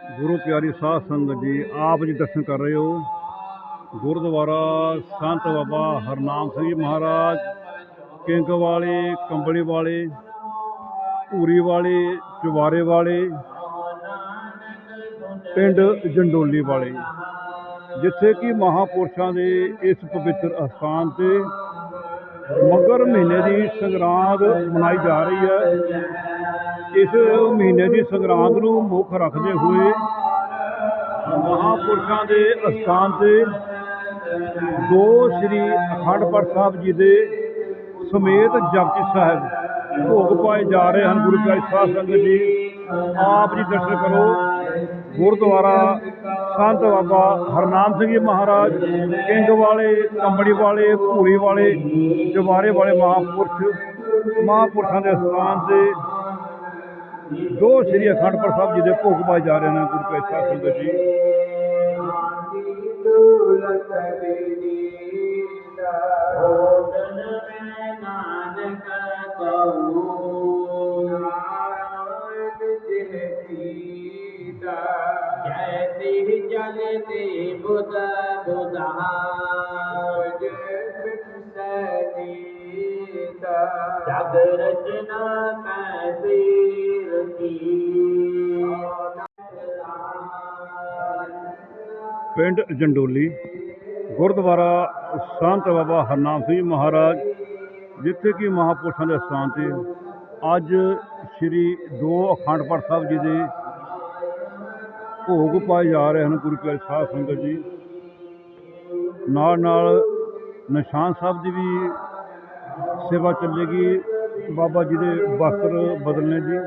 ਗੁਰੂ ਪਿਆਰੀ ਸਾਧ ਸੰਗਤ ਜੀ, ਆਪ ਜੀ ਦਰਸ਼ਨ ਕਰ ਰਹੇ ਹੋ। ਗੁਰਦੁਆਰਾ ਸੰਤ ਬਾਬਾ ਹਰਨਾਮ ਸਿੰਘ ਜੀ ਮਹਾਰਾਜ, ਕਿੰਗ ਵਾਲੇ, ਕੰਬਲੀ ਵਾਲੇ, ਧੂਰੀ ਵਾਲੇ, ਚੁਬਾਰੇ ਵਾਲੇ, ਪਿੰਡ ਜੰਡੋਲੀ ਵਾਲੇ। ਜਿੱਥੇ ਕਿ ਮਹਾਪੁਰਸ਼ਾਂ ਦੇ ਇਸ ਪਵਿੱਤਰ ਅਸਥਾਨ ਤੇ ਮਗਰ ਮਹੀਨੇ ਦੀ ਸੰਗਰਾਂਦ ਮਨਾਈ ਜਾ ਰਹੀ ਹੈ। ਇਸ ਮਹੀਨੇ ਦੀ ਸੰਗਰਾਂਦ ਨੂੰ ਮੁੱਖ ਰੱਖਦੇ ਹੋਏ ਮਹਾਪੁਰਸ਼ਾਂ ਦੇ ਅਸਥਾਨ ਤੇ ਦੋ ਸ੍ਰੀ ਅਖੰਡ ਪਾਠ ਸਾਹਿਬ ਜੀ ਦੇ ਸਮੇਤ ਜਪਜੀ ਸਾਹਿਬ ਭੋਗ ਪਾਏ ਜਾ ਰਹੇ ਹਨ। ਗੁਰੂ ਗ੍ਰੰਥ ਸਾਹਿਬ ਸੰਗਤ ਜੀ, ਆਪ ਜੀ ਦਰਸ਼ਨ ਕਰੋ। ਗੁਰਦੁਆਰਾ ਸੰਤ ਬਾਬਾ ਹਰਨਾਮ ਸਿੰਘ ਜੀ ਮਹਾਰਾਜ ਕਿੰਗ ਵਾਲੇ ਕੰਬੜੀ ਵਾਲੇ, ਭੂਰੀ ਵਾਲੇ, ਜਵਾਰੇ ਵਾਲੇ ਮਹਾਪੁਰਸ਼, ਮਹਾਪੁਰਸ਼ਾਂ ਦੇ ਸਥਾਨ ਤੇ ਦੋ ਸ੍ਰੀ ਅਖੰਡ ਪਾਠ ਸਾਹਿਬ ਜੀ ਦੇ ਭੋਗ ਪਾਏ ਜਾ ਰਹੇ ਨੇ ਗੁਰੂ ਪਿਆਰੀ ਸਾਧ ਸੰਗਤ ਜੀ ਜੈਸੀ ਜਲਤੇ ਬੁਧ ਜਗ ਰਚਨਾ ਪਿੰਡ ਜੰਡੋਲੀ ਗੁਰਦੁਆਰਾ ਸੰਤ ਬਾਬਾ ਹਰਨਾਮ ਸਿੰਘ ਮਹਾਰਾਜ ਜਿੱਥੇ ਕਿ ਮਹਾਪੁਰਸ਼ਾਂ ਦੇ ਸਥਾਨ ਤੇ ਅੱਜ ਸ੍ਰੀ ਦੋ ਅਖੰਡ ਪਾਠ ਸਾਹਿਬ ਜੀ ਦੇ ਭੋਗ ਪਾਏ ਜਾ ਰਹੇ ਹਨ ਗੁਰੂ ਪਿਆਰੇ ਸਾਧ ਸੰਗਤ ਜੀ। ਨਾਲ ਨਾਲ ਨਿਸ਼ਾਨ ਸਾਹਿਬ ਦੀ ਵੀ ਸੇਵਾ ਚੱਲੇਗੀ। ਬਾਬਾ ਜੀ ਦੇ ਵਸਤਰ ਬਦਲਣੇ ਜੀ।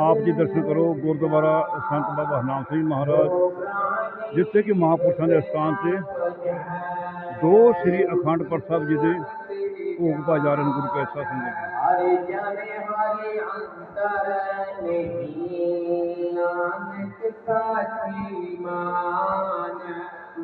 ਆਪ ਜੀ ਦਰਸ਼ਨ ਕਰੋ ਗੁਰਦੁਆਰਾ ਸੰਤ ਬਾਬਾ ਹਰਨਾਮ ਸਿੰਘ ਮਹਾਰਾਜ, ਜਿੱਥੇ ਕਿ ਮਹਾਪੁਰਸ਼ਾਂ ਦੇ ਸਥਾਨ ਤੇ ਦੋ ਸ੍ਰੀ ਅਖੰਡ ਪਾਠ ਸਾਹਿਬ ਜੀ ਦੇ ਭੋਗ ਪਾਏ ਜਾ ਰਹੇ ਹਨ ਗੁਰੂ ਪਿਆਰੇ ਸਾਧ ਸੰਗਤ ਜੀ। ਹਰਿ ਜਨ ਅੰਤਰ ਨਹੀਂ ਨਾਨਕ ਸਾਚੀ ਮਾਨ।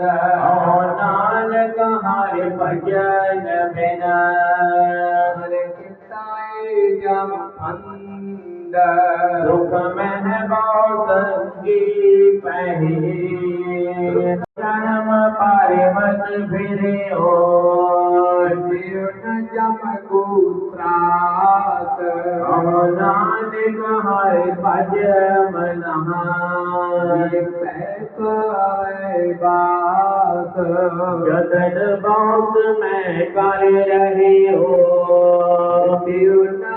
ਹਉ ਨਾਨਕ ਹਰਿ ਭਜਨ ਬਿਨਾ ਹਰਿ ਕਿਤਾਏ ਜਮ ਅੰਦਰ। ਦੁਖ ਮਹਿ ਬਹੁ ਸੰਗੀ ਪਹਿ ਜਨਮ ਪਾਰੇ ਮਤ ਫਿਰਿਓ ਜਿਉ ਨ ਜਮ ਗੁਤਰਾਤ ਹਉ ਨਾਨਕ ਹਰਿ ਭਜ ਮਨਹਾ ਪੈ ਪਾਏ ਬਾਤ। ਜਦਨ ਬਹੁਤ ਮੈਂ ਕਰ ਰਹਿਓ ਜਿਉ ਨ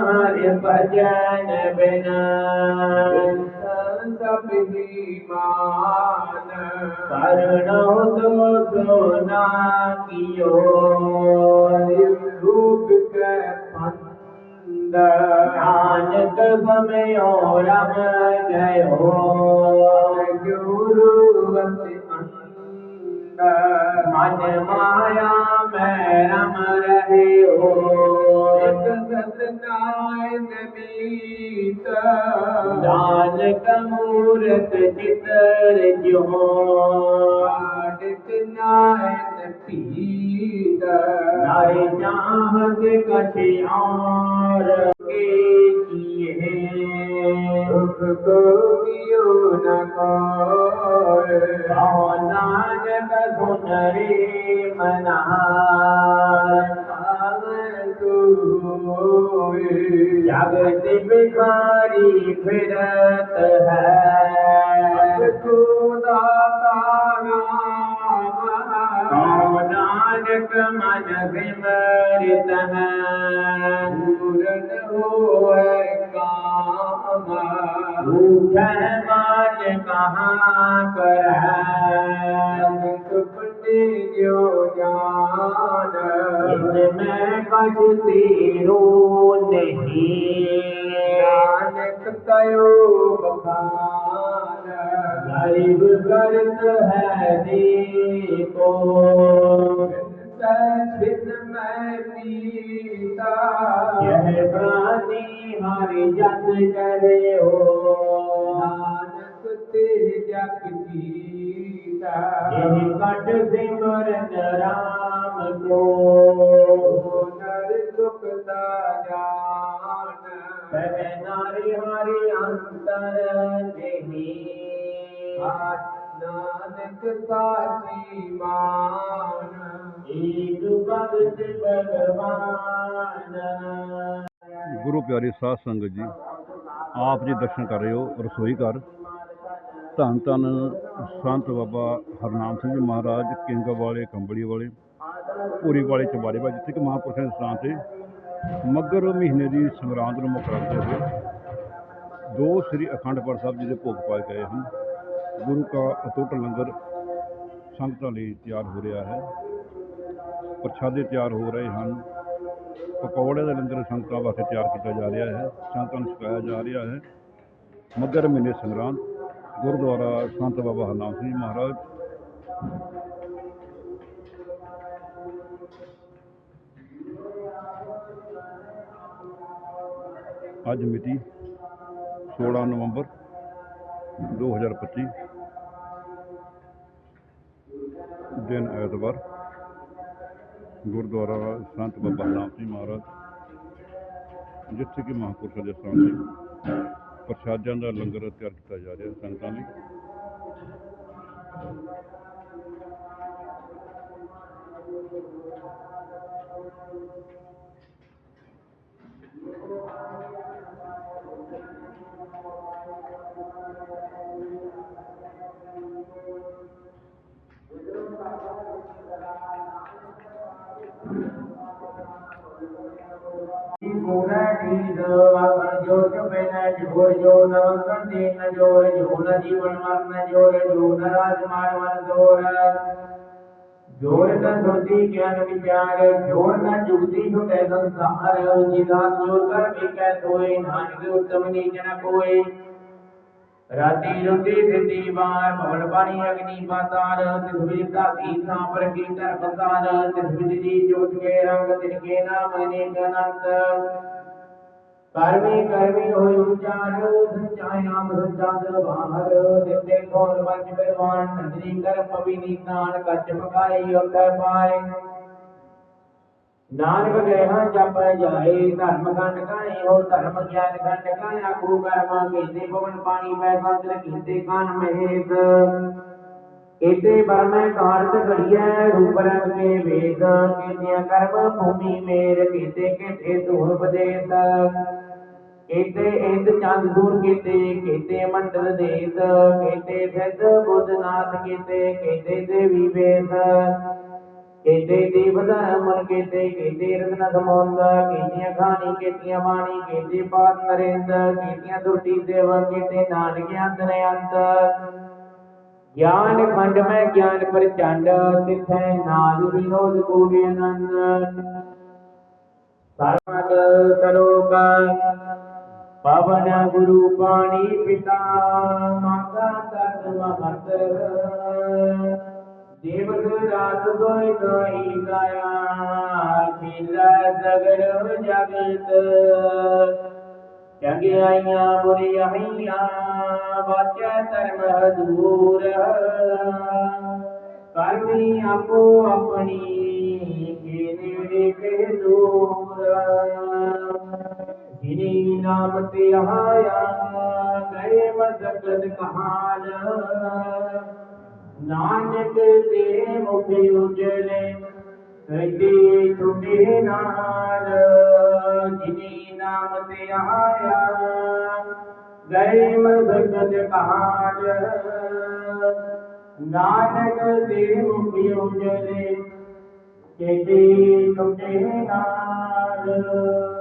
ਹਰਿ ਭਜਨ ਬਿਨਾ ਸਭ ਹੀ ਮਾਨ ਕਰਣੋ ਦੋ ਨਾ ਕੀਓ ਰੂਪ ਕੈ ਪੰਦ ਨਾਨਕ ਭਮਿਓ ਰਮ ਗਇਓ ਗੁਰੂ ਵਸੀ मन माया रमरो सतान कितल जो पी तांग कछ के ਦੁਖ ਕੋ ਕਿਉ ਨ ਕੋਇ ਕਹੋ ਨਾਨਕ ਸੁਨਰੀ ਮਨਾ मन मोकान सुपियो जान नहीं। न कयो गरीब करत है देखो सिद्ध मैं पीता यह प्राणी हरि जन करे हो नानक ते जग जीता यह कट सिमरन राम को नर सुख जान तह नारी हरि अंतर नहीं ਗੁਰੂ ਪਿਆਰੇ ਸਾਧ ਸੰਗਤ ਜੀ ਆਪ ਜੀ ਦਰਸ਼ਨ ਕਰ ਰਹੇ ਹੋ ਰਸੋਈ ਘਰ। ਧੰਨ ਧੰਨ ਸੰਤ ਬਾਬਾ ਹਰਨਾਮ ਸਿੰਘ ਜੀ ਮਹਾਰਾਜ ਕਿੰਗ ਵਾਲੇ ਕੰਬੜੀ ਵਾਲੇ ਪੂਰੀ ਵਾਲੇ ਚਵਾਰੇ ਵਾਲੇ ਜਿੱਥੇ ਕਿ ਮਹਾਂਪੁਰਸ਼ਾਂ ਦੇ ਸਥਾਨ ਤੇ ਮਗਰ ਮਹੀਨੇ ਦੀ ਸੰਗਰਾਂਦ ਨੂੰ ਮੁਕਰਦੇ ਹੋਏ ਦੋ ਸ੍ਰੀ ਅਖੰਡ ਪਾਠ ਸਾਹਿਬ ਜੀ ਦੇ ਭੋਗ ਪਾਏ ਗਏ ਹਨ। ਗੁਰੂ ਕਾ ਅਟੁੱਟ ਲੰਗਰ ਸੰਗਤਾਂ ਲਈ ਤਿਆਰ ਹੋ ਰਿਹਾ ਹੈ ਪ੍ਰਸ਼ਾਦੇ ਤਿਆਰ ਹੋ ਰਹੇ ਹਨ ਪਕੌੜੇ ਦਾ ਲੰਗਰ ਸੰਗਤਾਂ ਵਾਸਤੇ ਤਿਆਰ ਕੀਤਾ ਜਾ ਰਿਹਾ ਹੈ ਸੰਗਤਾਂ ਨੂੰ ਛਕਾਇਆ ਜਾ ਰਿਹਾ ਹੈ ਮੱਗਰ ਮਹੀਨੇ ਸੰਗਰਾਂਦ ਗੁਰਦੁਆਰਾ ਸੰਤ ਬਾਬਾ ਹਰਨਾਮ ਸਿੰਘ ਜੀ ਮਹਾਰਾਜ ਅੱਜ ਮਿਤੀ 16 ਨਵੰਬਰ 2025 ਦਿਨ ਐਤਵਾਰ ਗੁਰਦੁਆਰਾ ਸੰਤ ਬਾਬਾ ਨਾਮ ਸਿੰਘ ਮਹਾਰਾਜ, ਜਿੱਥੇ ਕਿ ਮਹਾਂਪੁਰਸ਼ਾਂ ਦੇ ਸਥਾਨ ਤੇ ਪ੍ਰਸ਼ਾਦਿਆਂ ਦਾ ਲੰਗਰ ਤਿਆਰ ਕੀਤਾ ਜਾ ਰਿਹਾ ਸੰਗਤਾਂ ਲਈ। ਗੁਣਾਤੀਤ ਵਾਪਨ ਜੋਤ ਬਿਨ ਜੋਰ ਜੋ ਨ ਕੰਦੇ ਨ ਜੋਰ ਜੋ ਨ ਜੀਵਨ ਮਰਨ ਜੋਰ ਜੋ ਨ ਰਾਜ ਮਾਨ ਜੋਰ ਜੋਰ ਨ ਸੁਰਤੀ ਗਿਆਨ ਵਿਚਾਰ ਜੋਰ ਨ ਜੁਗਤੀ ਛੁਟੈ ਸੰਸਾਰ ਜਿਦਾ ਜੋਰ ਕਰ ਵਿਕੈ ਤੋਏ ਨਾਨਕ ਉਤਮ ਨੀਚ ਨ ਕੋਏ ਰਾਤੀ ਰੁਤੀ ਦਿੱਤੀ ਬਾਰ ਭਵਨ ਪਾਣੀ ਅਗਨੀ ਪਾਤਾਲ, ਤਿਸ ਵਿੱਚ ਧਾਤੀ ਸਾਂਪਰ ਕੀ ਧਰ ਪਸਾਰ ਤਿਸ ਵਿੱਚ ਜੀ ਜੋਤ ਕੇ ਰੰਗ, ਤਿਨ ਕੇ ਨਾਮ ਅਨੇਕ ਅਨੰਤ। ਕਰਮੀ ਕਰਮੀ ਹੋਇ ਉਚਾਰ ਸੰਚਾਇ ਨਾਮ ਸੰਚਾਦਰ ਬਾਹਰ, ਦਿੱਤੇ ਖੋਲ ਪੰਜ ਬਿਰਵਾਨ ਨਦਰੀ ਕਰ ਪਵੀ ਨੀਤਾਨ, ਕੱਚ ਪਕਾਈ ਉਤੈ ਪਾਏ। ਨਾਨਕ ਗ੍ਰਹਿ ਜਪ ਜਾਏ, ਧਰਮ ਖੰਡ ਕਾਏ ਹੋ ਧਰਮ ਗਿਆਨ ਖੰਡ ਕਾਏ ਆਖੂ ਕਰਮ ਕੀਤੇ ਪਵਨ ਪਾਣੀ ਪੈ ਸੰਤਰ ਕੀਤੇ ਕਾਨ ਮਹੇਤ ਕੀਤੇ ਬਰਮੈ ਕਾਰਤ ਘੜੀਐ, ਰੂਪ ਰੰਗ ਕੇ ਵੇਦ, ਕੀਤਿਆ ਕਰਮ ਭੂਮੀ ਮੇਰ, ਕੀਤੇ ਕੀਤੇ ਤੁਹ ਉਪਦੇਸ ਕੀਤੇ ਇੰਦ ਚੰਦ ਦੂਰ ਕੀਤੇ ਕੀਤੇ ਮੰਡਲ ਦੇਸ, ਕੀਤੇ ਸਿੱਧ ਬੁੱਧ ਕੀਤੇ ਕੀਤੇ ਦੇਵੀ ਵੇਦ ਕੀਤੇ ਦੇਵ ਧਰਮ ਕੀਤੇ ਕੀਤੇ ਰਤਨ ਸਮੁੰਦ ਕੀਤੀਆਂ ਖਾਣੀ, ਕੀਤੀਆਂ ਬਾਣੀ ਕੀਤੇ ਪਾਤ ਨਰਿੰਦ, ਕੀਤੀਆਂ ਦੁਰਤੀ ਸੇਵਾ, ਕੀਤੇ ਨਾਨਕ ਅੰਦਰ ਅੰਤ ਗਿਆਨ ਖੰਡ ਮੈਂ ਗਿਆਨ ਪ੍ਰਚੰਡ, ਤਿਥੈ ਨਾਦ ਵਿਨੋਦ ਕੋਗੇ ਆਨੰਦ। ਸਰਮਦ ਸਲੋਕ ਪਵਨ ਗੁਰੂ ਪਾਣੀ ਪਿਤਾ, ਮਾਤਾ ਤਤ ਮਹਤ ਦੇਵਤ ਰਾਤ ਦੋਇ ਦੋਈ ਕਾਇਆ, ਖਿਲਾ ਸਗਲ ਜਗਤ। ਚੰਗਿਆਈਆਂ ਬੁਰੀਆਈਆਂ ਵਾਚੈ ਧਰਮ ਹਦੂਰ ਕਰਮੀ ਆਪੋ ਆਪਣੀ ਕੇ ਕੇ ਦੂਰ। ਜਿਨੀ ਨਾਮ ਤੇ ਆਇਆ, ਗਏ ਮਸਕਤ ਕਹਾਲ ਨਾਨਕ ਤੇ ਮੁਖ ਉਜਲੇ ਕੈਦੀ ਟੁੱਟੇ ਨਾਲ, ਜਿਨੀ ਨਾਮ ਤੇ ਆਇਆ, ਗਏ ਮਸਕਤ ਕਹਾਲ ਨਾਨਕ ਤੇ ਮੁਖ ਉਜਲੇ ਕੈਦੀ ਟੁੱਟੇ ਨਾਲ।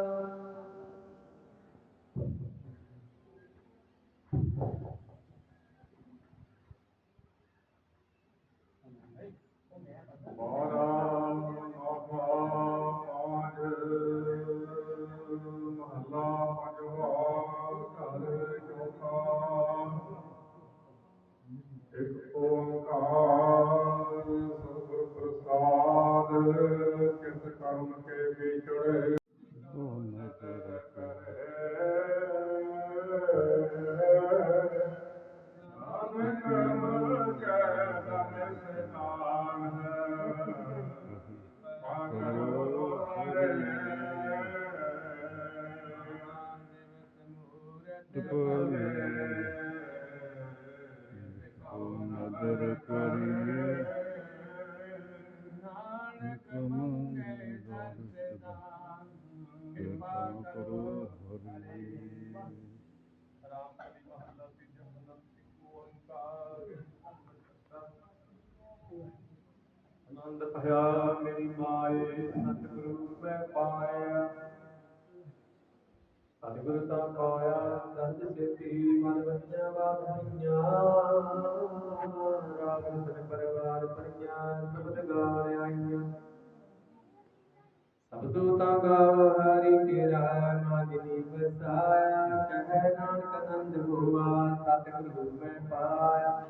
ਮਾਜਨੀ ਵਸਾਇਆ ਕਹਿ ਨਾਨਕ ਆਨੰਦ ਹੋਆ ਸਤਿਗੁਰੂ ਮੈਂ ਪਾਇਆ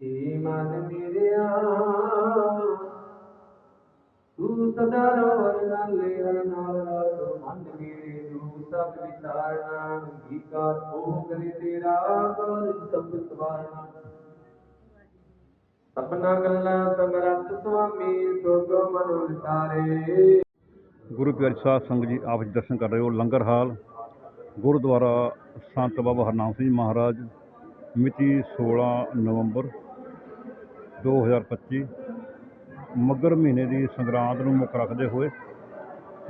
ਏ ਮਨ ਮੇਰਿਆ ਤੂੰ ਸਦਾ ਰੋਰ ਨਾਲੇ ਹਰ ਨਾਲ ਨਾਲ ਤੂੰ ਮਨ ਮੇਰੇ ਨੂੰ ਸਭ ਵਿਚਾਰਨਾ ਅੰਗੀਕਾਰ ਉਹ ਕਰੇ ਤੇਰਾ ਕਰ ਸਭ ਸਵਾਰਨਾ ਸਪਨਾ ਗੱਲਾਂ ਸਮਰੱਥ ਸੁਆਮੀ ਸੋਗੋ ਮਨ ਉਲਟਾਰੇ ਗੁਰੂ ਪਿਆਰੀ ਸਾਹਿਬ ਸੰਗਤ ਜੀ, ਆਪ ਜੀ ਦਰਸ਼ਨ ਕਰ ਰਹੇ ਹੋ ਲੰਗਰ ਹਾਲ। ਗੁਰਦੁਆਰਾ ਸੰਤ ਬਾਬਾ ਹਰਨਾਮ ਸਿੰਘ ਜੀ ਮਹਾਰਾਜ, ਮਿਤੀ 16 ਨਵੰਬਰ 2025 ਮੱਗਰ ਮਹੀਨੇ ਦੀ ਸੰਗਰਾਂਦ ਨੂੰ ਮੁੱਖ ਰੱਖਦੇ ਹੋਏ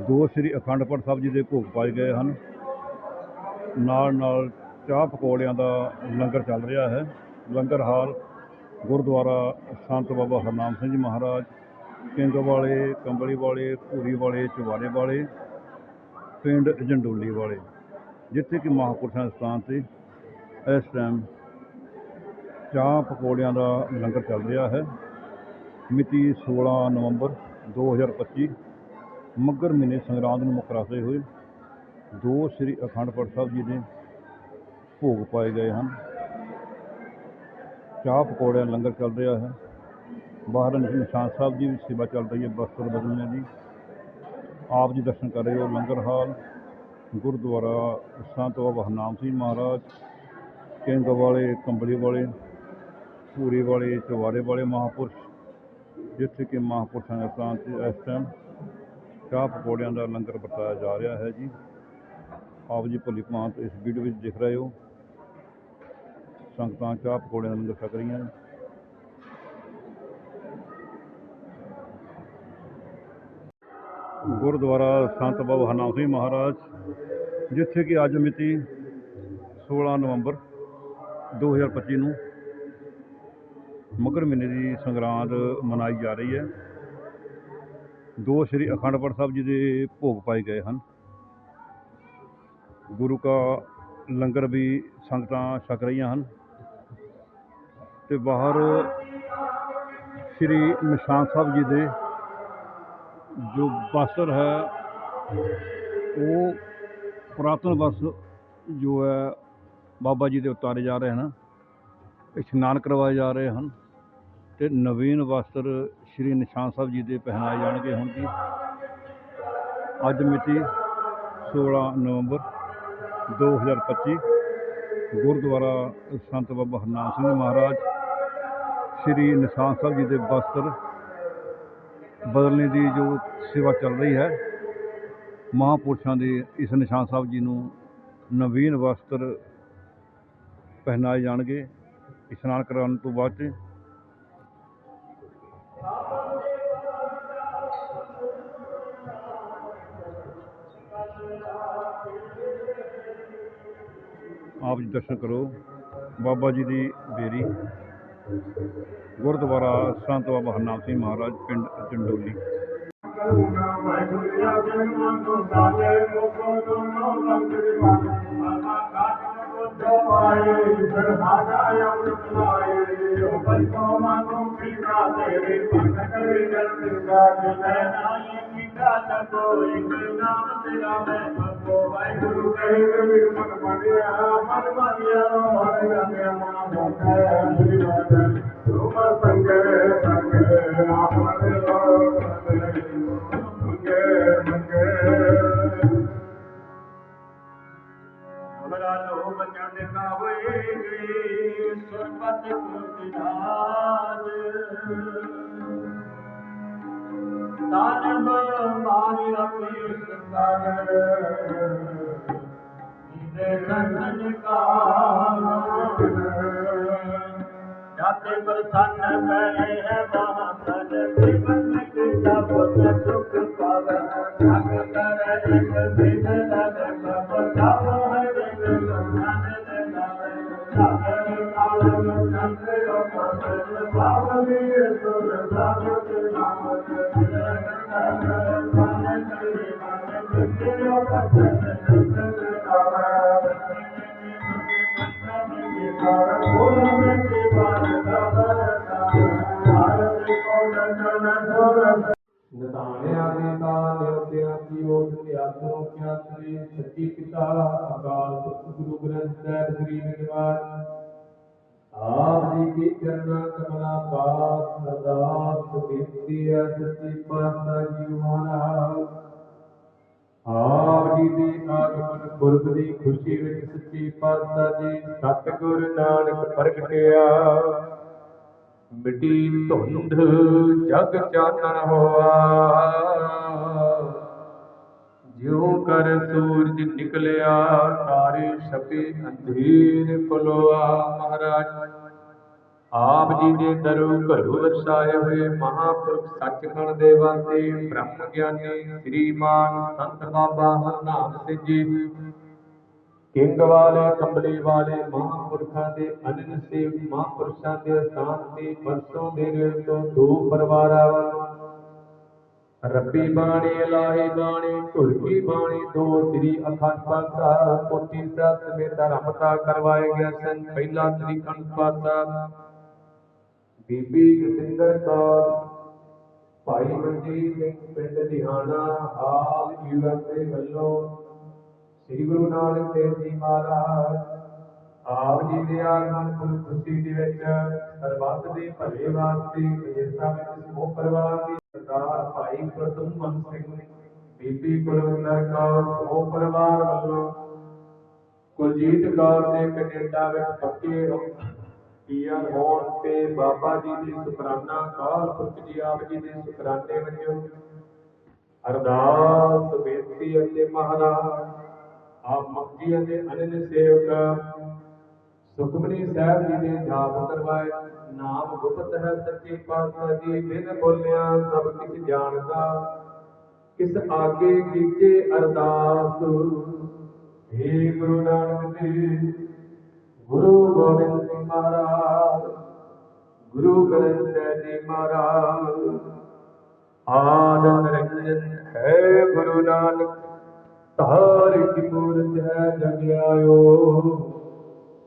ਦੋ ਸ੍ਰੀ ਅਖੰਡ ਪਾਠ ਸਾਹਿਬ ਜੀ ਦੇ ਭੋਗ ਪਾਏ ਗਏ ਹਨ। ਨਾਲ ਨਾਲ ਚਾਹ ਪਕੌੜਿਆਂ ਦਾ ਲੰਗਰ ਚੱਲ ਰਿਹਾ ਹੈ। ਲੰਗਰ ਹਾਲ ਗੁਰਦੁਆਰਾ ਸੰਤ ਬਾਬਾ ਹਰਨਾਮ ਸਿੰਘ ਜੀ ਮਹਾਰਾਜ ਕਿੰਗ ਵਾਲੇ, ਕੰਬਲੀ ਵਾਲੇ, ਧੂਰੀ ਵਾਲੇ, ਚੁਬਾਰੇ ਵਾਲੇ, ਪਿੰਡ ਜੰਡੋਲੀ ਵਾਲੇ, ਜਿੱਥੇ ਕਿ ਮਹਾਂਪੁਰਸ਼ਾਂ ਦੇ ਸਥਾਨ ਤੇ ਇਸ ਟਾਈਮ ਚਾਹ ਪਕੌੜਿਆਂ ਦਾ ਲੰਗਰ ਚੱਲ ਰਿਹਾ ਹੈ। ਮਿਤੀ 16 ਨਵੰਬਰ 2025 ਮੱਗਰ ਮਹੀਨੇ ਸੰਗਰਾਂਦ ਨੂੰ ਮੁੱਖ ਰੱਖਦੇ ਹੋਏ। ਦੋ ਸ੍ਰੀ ਅਖੰਡ ਪਾਠ ਸਾਹਿਬ ਜੀ ਦੇ ਭੋਗ ਪਾਏ ਗਏ ਹਨ। ਚਾਹ ਪਕੌੜਿਆਂ ਲੰਗਰ ਚੱਲ ਰਿਹਾ ਹੈ। ਬਾਹਰ ਨਿਸ਼ਾਨ ਸਾਹਿਬ ਦੀ ਵੀ ਸੇਵਾ ਚੱਲ ਰਹੀ ਹੈ, ਬਸਤਰ ਬਦਲਣੇ ਦੀ ਆਪ ਜੀ ਦਰਸ਼ਨ ਕਰ ਰਹੇ ਹੋ, ਲੰਗਰ ਹਾਲ। ਗੁਰਦੁਆਰਾ, ਸੰਤ ਬਾਬਾ ਹਰਨਾਮ ਸਿੰਘ ਮਹਾਰਾਜ ਕਿੰਗ ਵਾਲੇ, ਕੰਬਲੀ ਵਾਲੇ, ਪੂਰੀ ਵਾਲੇ ਚਵਾਰੇ ਵਾਲੇ ਮਹਾਪੁਰਸ਼, ਜਿੱਥੇ ਕਿ ਮਹਾਪੁਰਸ਼ਾਂ ਦੇ ਸਥਾਨ ਤੇ ਇਸ ਟਾਈਮ ਚਾਹ ਪਕੌੜਿਆਂ ਦਾ ਲੰਗਰ ਵਰਤਾਇਆ ਜਾ ਰਿਹਾ ਹੈ ਜੀ। ਆਪ ਜੀ ਭਲੀ ਭਾਂਤ ਇਸ ਵੀਡੀਓ ਵਿੱਚ ਦਿਖ ਰਹੇ ਹੋ। ਸੰਗਤਾਂ ਚਾਹ ਪਕੌੜਿਆਂ ਦਾ ਲੰਗਰ ਛਕ ਰਹੀਆਂ ਨੇ। ਗੁਰਦੁਆਰਾ ਸੰਤ ਬਾਬਾ ਹਰਨਾਮ ਸਿੰਘ ਮਹਾਰਾਜ, ਜਿੱਥੇ ਕਿ ਅੱਜ ਮਿਤੀ 16 ਨਵੰਬਰ 2025 ਨੂੰ ਮਗਰ ਮਹੀਨੇ ਦੀ ਸੰਗਰਾਂਦ ਮਨਾਈ ਜਾ ਰਹੀ ਹੈ। ਦੋ ਸ੍ਰੀ ਅਖੰਡ ਪਾਠ ਸਾਹਿਬ ਜੀ ਦੇ ਭੋਗ ਪਾਏ ਗਏ ਹਨ। ਗੁਰੂ ਕਾ ਲੰਗਰ ਵੀ ਸੰਗਤਾਂ ਛਕ ਰਹੀਆਂ ਹਨ ਤੇ ਬਾਹਰ ਸ੍ਰੀ ਨਿਸ਼ਾਨ ਸਾਹਿਬ ਜੀ ਦੇ ਜੋ ਵਸਤਰ ਹੈ, ਉਹ ਪੁਰਾਤਨ ਵਸਤਰ ਜੋ ਹੈ, ਬਾਬਾ ਜੀ ਦੇ ਉਤਾਰੇ ਜਾ ਰਹੇ ਹਨ। ਇਸ਼ਨਾਨ ਕਰਵਾਏ ਜਾ ਰਹੇ ਹਨ ਤੇ ਨਵੀਨ ਵਸਤਰ ਸ੍ਰੀ ਨਿਸ਼ਾਨ ਸਾਹਿਬ ਜੀ ਦੇ ਪਹਿਨਾਏ ਜਾਣਗੇ ਹੁਣ ਜੀ ਅੱਜ ਮਿਤੀ 16 ਨਵੰਬਰ 2025 ਗੁਰਦੁਆਰਾ ਸੰਤ ਬਾਬਾ ਹਰਨਾਮ ਸਿੰਘ ਮਹਾਰਾਜ, ਸ੍ਰੀ ਨਿਸ਼ਾਨ ਸਾਹਿਬ ਜੀ ਦੇ ਵਸਤਰ ਬਦਲਣੇ ਦੀ ਜੋ ਸੇਵਾ ਚੱਲ ਰਹੀ ਹੈ, ਮਹਾਂਪੁਰਸ਼ਾਂ ਦੇ ਇਸ ਨਿਸ਼ਾਨ ਸਾਹਿਬ ਜੀ ਨੂੰ ਨਵੀਨ ਵਸਤਰ ਪਹਿਨਾਏ ਜਾਣਗੇ, ਇਸ਼ਨਾਨ ਕਰਾਉਣ ਤੋਂ ਬਾਅਦ 'ਚ। ਆਪ ਜੀ ਦਰਸ਼ਨ ਕਰੋ। ਬਾਬਾ ਜੀ ਦੀ ਬੇਰੀ। ਗੁਰਦੁਆਰਾ ਸੰਤ ਬਾਬਾ ਹਰਨਾਮ ਸਿੰਘ ਮਹਾਰਾਜ ਪਿੰਡ ਚੰਡੋਲੀ। ਵਾਹਿਗੁਰੂ ਕਹੇ ਕਬੀਰ ਮਨ ਮੰਨਿਆ ਮਨ ਮੰਨਿਆ ਹਰਿ ਰਾਮਿਆ ਮਨ ਦੋਖੈ ਸ੍ਰੀ ਵਾਹਿਗੁਰੂ ਤੁਮ ਸੰਗੇ ਸੱਚੀ ਅਕਾਲ ਗੁਰੂ ਗ੍ਰੰਥ ਸਾਹਿਬ ਸ੍ਰੀ ਨਿਵਾਸ ਆਪ ਜੀ ਕੀ ਚਰਨਾ ਕਮਲਾ ਪਾਸ ਸਦਾ ਸੁਖੀ ਹੈ ਸੱਚੀ ਜੀ ਮਹਾਰਾਜ ਆਪ ਜੀ ਦੇ ਆਗਮਨ ਪੁਰਬ ਦੀ ਖੁਸ਼ੀ ਵਿੱਚ ਸੱਚੀ ਪਾਤਸ਼ਾਹ ਜੀ ਸਤਿਗੁਰ ਨਾਨਕ ਪ੍ਰਗਟਿਆ। ਮਿਟੀ ਧੁੰਦ ਜਗ ਚਾਨਣ ਹੋਆ। ਜਿਉ ਕਰ ਸੂਰਜ ਨਿਕਲਿਆ, ਤਾਰੇ ਛਪੇ, ਅੰਧੇਰ ਖਲੋਆ ਮਹਾਰਾਜ। ਆਪ ਜੀ ਦੇ ਦਰੁ ਘਰੁ ਵਰਸਾਏ ਹੋਏ ਮਹਾਪੁਰਖ ਸੱਚਖੰਡ ਦੇ ਵਾਸਤੇ ਬ੍ਰਹਮ ਗਿਆਨੀ ਸ੍ਰੀਮਾਨ ਸੰਤ ਬਾਬਾ ਹਰਨਾਮ ਸਿੰਘ ਜੀ, ਕਿੰਗ ਵਾਲੇ, ਕੰਬਲੀ ਵਾਲੇ ਮਹਾਂਪੁਰਖਾਂ ਦੇ ਅਨੰਨ ਸੇਵ ਮਹਾਂਪੁਰਸ਼ਾਂ ਦੇ ਅਸਥਾਨ ਤੇ ਪਰਸੋਂ ਦੇ ਤੋਂ ਦੋ ਪਰਿਵਾਰਾਂ ਵੱਲੋਂ ਰੱਬੀ ਬਾਣੀ, ਇਲਾਹੀ ਬਾਣੀ ਢੁਲਕੀ ਬਾਣੀ, ਦੋ ਸ੍ਰੀ ਅਖੰਡ ਪਾਠ ਸਾਹਿਬ ਪੋਥੀ ਸਾਹਿਬ ਸਮੇਤ ਰਮਤਾ ਕਰਵਾਏ ਗਏ ਸਨ, ਪਹਿਲਾ ਸ੍ਰੀ ਅਖੰਡ ਪਾਠ ਸਾਹਿਬ ਬੀਬੀ ਜਤਿੰਦਰ ਕੌਰ, ਭਾਈ ਮਨਜੀਤ ਸਿੰਘ, ਪਿੰਡ ਦਿਹਾਣਾ, ਹਾਲ ਯੂਐਸਏ ਵੱਲੋਂ ਸ੍ਰੀ ਗੁਰੂ ਨਾਨਕ ਦੇਵ ਜੀ ਮਹਾਰਾਜ ਆਪ ਜੀ ਦੇ ਆਗਮਨ ਪੁਰ ਖੁਸ਼ੀ ਦੇ ਵਿੱਚ ਸਰਬੱਤ ਦੇ ਭਲੇ ਵਾਸਤੇ ਵਿਜੇਤਾ ਵਿੱਚ ਸਮੂਹ ਪਰਿਵਾਰ ਦੀ ਸਰਦਾਰ ਭਾਈ ਪ੍ਰਤਮਨ ਸਿੰਘ, ਬੀਬੀ ਕੁਲਵਿੰਦਰ ਕੌਰ ਸਮੂਹ ਪਰਿਵਾਰ ਵੱਲੋਂ ਕੁਲਜੀਤ ਕੌਰ ਦੇ ਕੈਨੇਡਾ ਵਿੱਚ ਪੱਕੇ ਪੀਆਰ ਹੋਣ ਤੇ ਬਾਬਾ ਜੀ ਦੀ ਸ਼ੁਕਰਾਨਾ ਕਾਲ ਪੁਰਖ ਜੀ ਆਪ ਜੀ ਦੇ ਸ਼ੁਕਰਾਨੇ ਵਜੋਂ ਅਰਦਾਸ ਬੇਨਤੀ ਅਤੇ ਮਹਾਰਾਜ, ਆਪ ਮੱਕੀ ਅਤੇ ਅਨੰਦ ਸੇਵਕ ਸੁਖਮਨੀ ਸਾਹਿਬ ਜੀ ਨੇ ਜਾਪ ਕਰਵਾਏ, ਨਾਮ ਗੁਪਤ ਹੈ ਸੱਚੇ ਪਾਤਸ਼ਾਹ ਜੀ, ਬਿਨ ਬੋਲਿਆ ਸਭ ਕਿਛ ਜਾਣਦਾ। ਕਿਸ ਆਗੇ ਕੀਚੇ ਅਰਦਾਸ, ਹੇ ਗੁਰੂ ਨਾਨਕ ਦੇਵ ਗੁਰੂ ਗੋਬਿੰਦ ਸਿੰਘ ਮਹਾਰਾਜ, ਗੁਰੂ ਗ੍ਰੰਥ ਸਾਹਿਬ ਜੀ ਮਹਾਰਾਜ ਆਦ ਨਿਰੰਜਨ ਹੈ ਗੁਰੂ ਨਾਨਕ ਧਾਰਿ ਕੀ ਮੂਰਤ ਹੈ ਜਗ ਆਇਓ।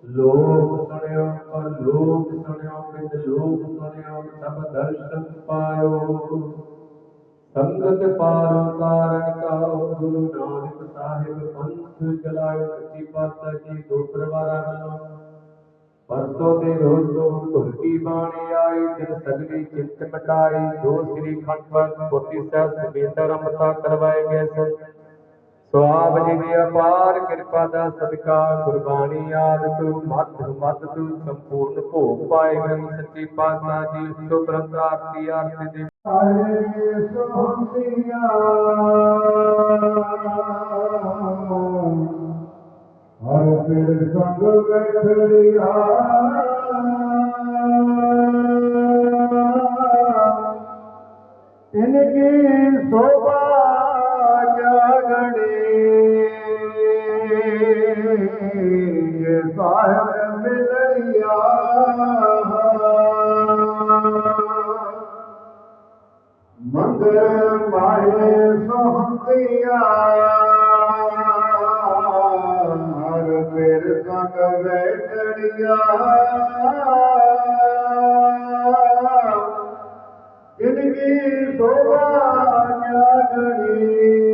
ਲੋਕ ਸੁਣਿਓ, ਪਰ ਲੋਕ ਸੁਣਿਓ ਬਿਦ ਲੋਕ ਸੁਣਿਓ, ਸਭ ਦਰਸ਼ਨ ਪਾਇਓ। ਸੰਗਤ ਪਾਰੋ ਕਾਰਨ ਕਾਓ ਗੁਰੂ ਨਾਨਕ ਸਾਹਿਬ ਪੰਥ ਚਲਾਇਓ, ਸੱਚੀ ਪਾਤਸ਼ਾਹ ਜੀ ਦੋ ਪਰਿਵਾਰਾਂ ਵੱਲੋਂ। ਪਰਸੋਂ ਦੇ ਰੋਜ਼ ਤੋਂ ਧੁਲਕੀ ਬਾਣੀ ਆਈ ਜਿਨ ਸਗਲੀ ਚਿੰਤ ਮਟਾਈ, ਦੋ ਸ੍ਰੀ ਖੰਡ ਪਾਠ ਪੋਥੀ ਸਾਹਿਬ ਸਮੇਤ ਰਮਤਾ ਕਰਵਾਏ ਗਏ ਸਨ। ਸੋ ਆਪ ਜੀ ਦੀ ਅਪਾਰ ਕਿਰਪਾ ਦਾ ਸਦਕਾ, ਗੁਰਬਾਣੀ ਆਦ ਤੂੰ ਮੱਧ ਮੱਧ ਤੂੰ ਸੰਪੂਰਨ ਭੋਗ ਪਾਏ ਗਏ ਸੱਚੀ ਪਾਤਸ਼ਾਹ ਜੀ ਉਸ ਤੋਂ ਪ੍ਰੰਤ ਆਰਤੀ ਦੇ ਹਰੇ ਸੋਹੰਤਿਆ ਹਰ ਫਿਰ ਸੰਗ ਬੈਠਿਆ ਇਨਕੀ ਸੋਭਾ सलिया मंदर पहिरें सोति हर घड़ी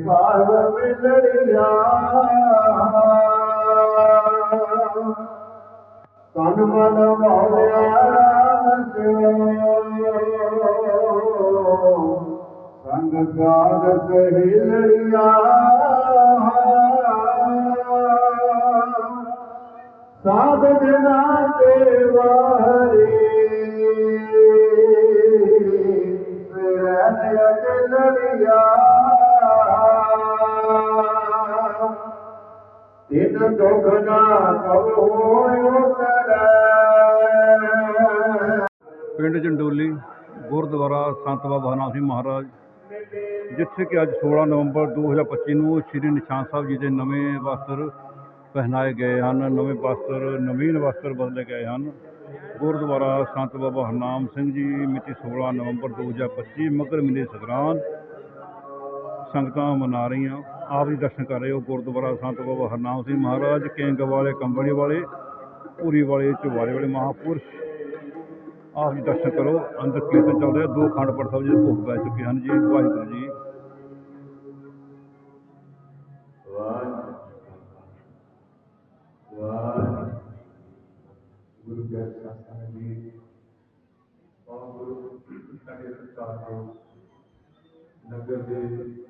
ਜਾਗਣੀ ਮਿਲੜਿਆ ਤਨ ਮਨ ਮੋਲਿਆ ਰਾਮ ਸਿਓ ਸੰਗ ਸਾਧ ਸਹਿਲੜਿਆ ਸਾਧ ਬਿਨਾ ਤੇ ਵਾਰੇ ਤਿਨ ਦੁਖ ਨਾ ਕਬ ਹੋਇ ਉਤਰੈ ਪਿੰਡ ਜੰਡੋਲੀ, ਗੁਰਦੁਆਰਾ ਸੰਤ ਬਾਬਾ ਹਰਨਾਮ ਸਿੰਘ ਮਹਾਰਾਜ, ਜਿੱਥੇ ਕਿ ਅੱਜ 16 ਨਵੰਬਰ 2025 ਨੂੰ ਸ੍ਰੀ ਨਿਸ਼ਾਨ ਸਾਹਿਬ ਜੀ ਦੇ ਨਵੇਂ ਵਸਤਰ ਪਹਿਨਾਏ ਗਏ ਹਨ, ਨਵੇਂ ਵਸਤਰ, ਨਵੀਨ ਵਸਤਰ ਬਦਲੇ ਗਏ ਹਨ। ਗੁਰਦੁਆਰਾ ਸੰਤ ਬਾਬਾ ਹਰਨਾਮ ਸਿੰਘ ਜੀ ਮਿਤੀ 16 ਨਵੰਬਰ 2025 ਮਗਰ ਮਹੀਨੇ ਸੰਗਰਾਂਦ ਸੰਗਤਾਂ ਮਨਾ ਰਹੀਆਂ ਆਪ ਜੀ ਦਰਸ਼ਨ ਕਰ ਰਹੇ ਹੋ ਗੁਰਦੁਆਰਾ ਸੰਤ ਬਾਬਾ ਹਰਨਾਮ ਸਿੰਘ ਮਹਾਰਾਜ ਕਿੰਗ ਵਾਲੇ ਕੰਬਣੀ ਵਾਲੇ ਪੂਰੀ ਵਾਲੇ ਚੁਬਾਰੇ ਵਾਲੇ ਮਹਾਪੁਰਸ਼ ਆਪ ਜੀ ਦਰਸ਼ਨ ਕਰੋ ਅੰਦਰ ਕੀਰਤਨ ਚੱਲ ਰਿਹਾ ਦੋ ਖੰਡ ਪਾਠ ਸਾਹਿਬ ਜੀ ਦੇ ਭੋਗ ਪੈ ਚੁੱਕੇ ਹਨ ਜੀ ਵਾਹਿਗੁਰੂ ਜੀ ਗੁਰੂ ਗ੍ਰੰਥ ਸਾਹਿਬ ਜੀ ਗੁਰੂ ਸਾਡੇ ਸਰਕਾਰ ਦੇ ਨਗਰ ਦੇ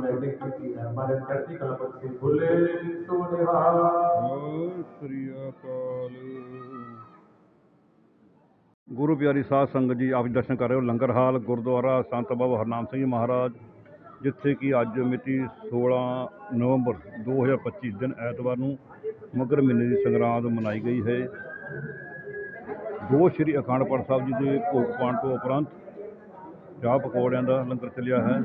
ਦਰਬਾਰ ਕੀਤੀ ਹੈ। ਹਮਾਰੇ ਚੜ੍ਹਦੀ ਕਲਾ ਬਖਸ਼ੇ ਭੁੱਲੇ ਸੋ ਨਿਹਾਲ ਸ੍ਰੀ ਅਕਾਲ। ਗੁਰੂ ਪਿਆਰੀ ਸਾਧ ਸੰਗਤ ਜੀ, ਆਪ ਜੀ ਦਰਸ਼ਨ ਕਰ ਰਹੇ ਹੋ ਲੰਗਰ ਹਾਲ ਗੁਰਦੁਆਰਾ ਸੰਤ ਬਾਬਾ ਹਰਨਾਮ ਸਿੰਘ ਜੀ ਮਹਾਰਾਜ, ਜਿੱਥੇ ਕਿ ਅੱਜ ਮਿਤੀ 16 ਨਵੰਬਰ 2025 ਦਿਨ ਐਤਵਾਰ ਨੂੰ ਮਗਰ ਮਹੀਨੇ ਦੀ ਸੰਗਰਾਂਦ ਮਨਾਈ ਗਈ ਹੈ। ਦੋ ਸ਼੍ਰੀ ਅਖੰਡ ਪਾਠ ਸਾਹਿਬ ਜੀ ਦੇ ਭੋਗ ਪਾਉਣ ਤੋਂ ਉਪਰੰਤ ਚਾਹ ਪਕੌੜਿਆਂ ਦਾ ਲੰਗਰ ਚੱਲਿਆ ਹੈ।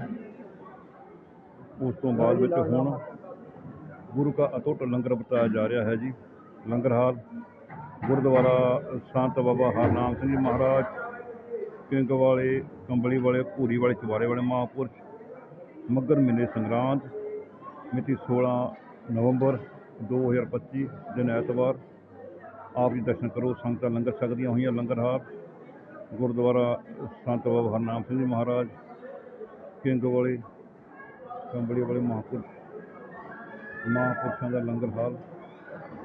ਉਸ ਤੋਂ ਬਾਅਦ ਵਿੱਚ ਹੁਣ ਗੁਰੂ ਕਾ ਅਟੁੱਟ ਲੰਗਰ ਵਰਤਾਇਆ ਜਾ ਰਿਹਾ ਹੈ ਜੀ। ਲੰਗਰ ਹਾਲ, ਗੁਰਦੁਆਰਾ ਸੰਤ ਬਾਬਾ ਹਰਨਾਮ ਸਿੰਘ ਜੀ ਮਹਾਰਾਜ ਕਿੰਗ ਵਾਲੇ, ਕੰਬਲੀ ਵਾਲੇ ਭੂਰੀ ਵਾਲੇ, ਚੁਬਾਰੇ ਵਾਲੇ ਮਹਾਂਪੁਰਸ਼, ਮੱਗਰ ਮਹੀਨੇ ਸੰਗਰਾਂਦ, ਮਿਤੀ 16 ਨਵੰਬਰ 2025 ਦਿਨ ਐਤਵਾਰ। ਆਪ ਜੀ ਦਰਸ਼ਨ ਕਰੋ, ਸੰਗਤਾਂ ਲੰਗਰ ਸਕਦੀਆਂ ਹੋਈਆਂ ਲੰਗਰ ਹਾਲ। ਗੁਰਦੁਆਰਾ ਸੰਤ ਬਾਬਾ ਹਰਨਾਮ ਸਿੰਘ ਜੀ ਮਹਾਰਾਜ ਕਿੰਗ ਵਾਲੇ ਕੰਬਲੀ ਵਾਲੇ ਮਹਾਂਪੁਰਸ਼ ਮਹਾਂਪੁਰਸ਼ਾਂ ਦਾ ਲੰਗਰ ਹਾਲ।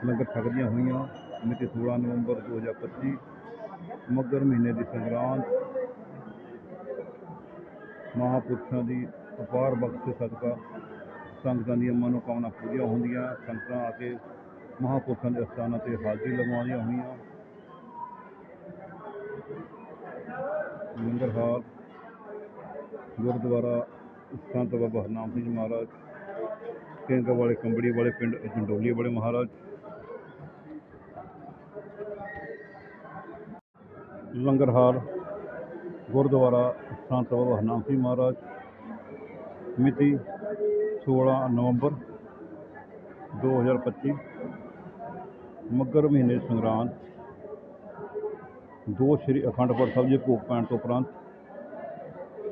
ਲੰਗਰ ਛਕਦੀਆਂ ਹੋਈਆਂ। ਮਿਤੀ 16 ਨਵੰਬਰ 2025 ਮੱਗਰ ਮਹੀਨੇ ਦੀ ਸੰਗਰਾਂਦ। ਮਹਾਂਪੁਰਸ਼ਾਂ ਦੀ ਅਪਾਰ ਬਖਸ਼ ਸਦਕਾ ਸੰਗਤਾਂ ਦੀਆਂ ਮਨੋਕਾਮਨਾ ਪੂਰੀਆਂ ਹੁੰਦੀਆਂ। ਸੰਗਤਾਂ ਆ ਕੇ ਮਹਾਂਪੁਰਖਾਂ ਦੇ ਅਸਥਾਨਾਂ ਤੇ ਹਾਜ਼ਰੀ ਲਗਵਾਉਂਦੀਆਂ ਹੋਈਆਂ। ਲੰਗਰ ਹਾਲ ਗੁਰਦੁਆਰਾ ਸੰਤ ਬਾਬਾ ਹਰਨਾਮ ਸਿੰਘ ਜੀ ਮਹਾਰਾਜ ਕੇਂਗਾ ਵਾਲੇ ਕੰਬੜੀ ਵਾਲੇ ਪਿੰਡ ਜੰਡੋਲੀ ਵਾਲੇ ਮਹਾਰਾਜ। ਲੰਗਰ ਹਾਲ, ਗੁਰਦੁਆਰਾ ਸੰਤ ਬਾਬਾ ਹਰਨਾਮ ਸਿੰਘ ਮਹਾਰਾਜ। ਮਿਤੀ 16 ਨਵੰਬਰ 2025 ਮੱਗਰ ਮਹੀਨੇ ਸੰਗਰਾਂਦ। ਦੋ ਸ਼੍ਰੀ ਅਖੰਡ ਪਾਠ ਸਾਹਿਬ ਜੀ ਭੋਗ ਪੈਣ ਤੋਂ ਉਪਰੰਤ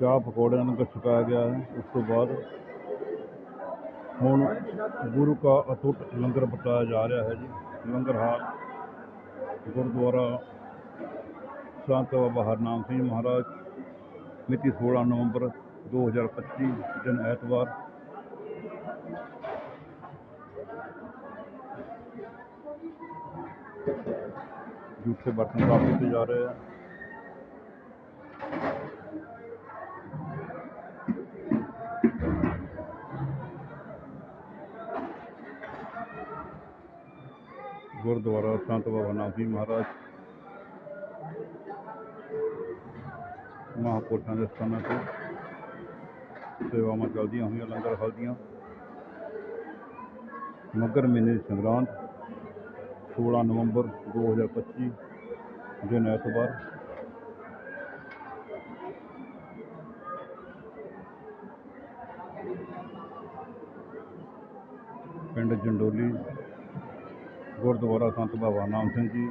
ਚਾਹ ਪਕੌੜਿਆਂ ਨੂੰ ਛਕਾਇਆ ਗਿਆ ਹੈ ਉਸ ਤੋਂ ਬਾਅਦ ਹੁਣ ਗੁਰੂ ਕਾ ਅਟੁੱਟ ਲੰਗਰ ਵਰਤਾਇਆ ਜਾ ਰਿਹਾ ਹੈ ਜੀ। ਲੰਗਰ ਹਾਲ ਗੁਰਦੁਆਰਾ ਸੰਤ ਬਾਬਾ ਹਰਨਾਮ ਸਿੰਘ ਮਹਾਰਾਜ ਮਿਤੀ 16 ਨਵੰਬਰ 2025 ਦਿਨ ਐਤਵਾਰ। ਜੂਠੇ ਬਰਤਨ ਸਾਫ਼ ਕੀਤੇ ਜਾ ਰਹੇ ਆ। ਗੁਰਦੁਆਰਾ ਸੰਤ ਬਾਬਾ ਨਾਮ ਸਿੰਘ ਮਹਾਰਾਜ ਮਹਾਂਪੁਰਸ਼ਾਂ ਦੇ ਸਥਾਨਾਂ ਤੇ ਸੇਵਾਵਾਂ ਚੱਲਦੀਆਂ ਹੋਈਆਂ ਲੰਗਰ ਹਲਦੀਆਂ ਮਗਰ ਮਹੀਨੇ ਦੀ ਸੰਗਰਾਂਦ 16 ਨਵੰਬਰ 2025 ਦਿਨ ਐਤਵਾਰ ਪਿੰਡ ਜੰਡੋਲੀ ਗੁਰਦੁਆਰਾ ਸੰਤ ਬਾਬਾ ਨਾਮ ਸਿੰਘ ਜੀ